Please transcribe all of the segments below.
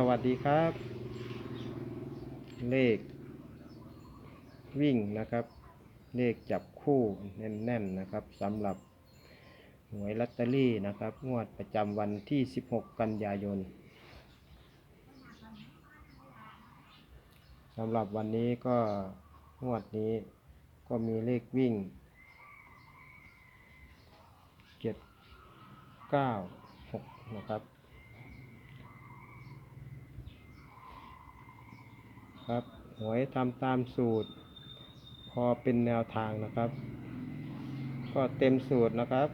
สวัสดีครับ เลข วิ่งนะครับ เลขจับคู่แน่นๆนะครับสำหรับหวยลอตเตอรี่นะครับ งวดประจำวันที่ 16 กันยายนสำหรับวันนี้ก็งวดนี้ก็มีเลขวิ่งเจ็ดเก้าหกนะครับ ครับ หวยทำตามสูตร พอเป็นแนวทางนะครับ ก็เต็มสูตรนะครับ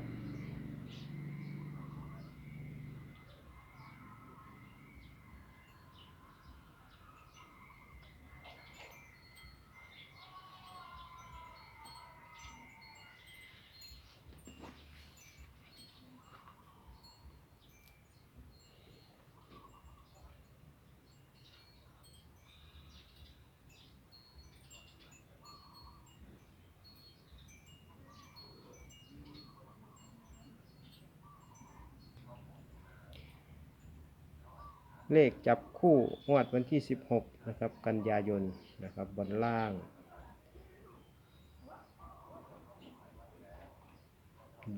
เลขจับคู่งวดวันที่ 16 นะครับ กันยายนนะครับบนล่าง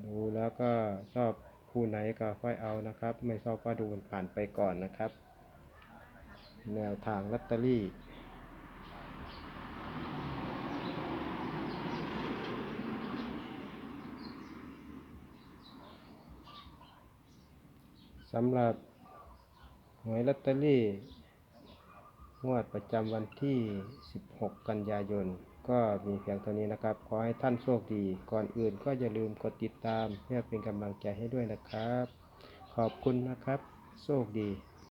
ดูแล้วก็ชอบคู่ไหนก็ค่อยเอานะครับ ไม่ชอบก็ดูมันผ่านไปก่อนนะครับ แนวทางลอตเตอรี่สำหรับ หวยลอตเตอรี่ งวดประจำวันที่ 16 กันยายน ก็มีเพียงเท่านี้นะครับ ขอให้ท่านโชคดี ก่อนอื่นก็อย่าลืมกดติดตาม เพื่อเป็นกำลังใจให้ด้วยนะครับ ขอบคุณนะครับ โชคดี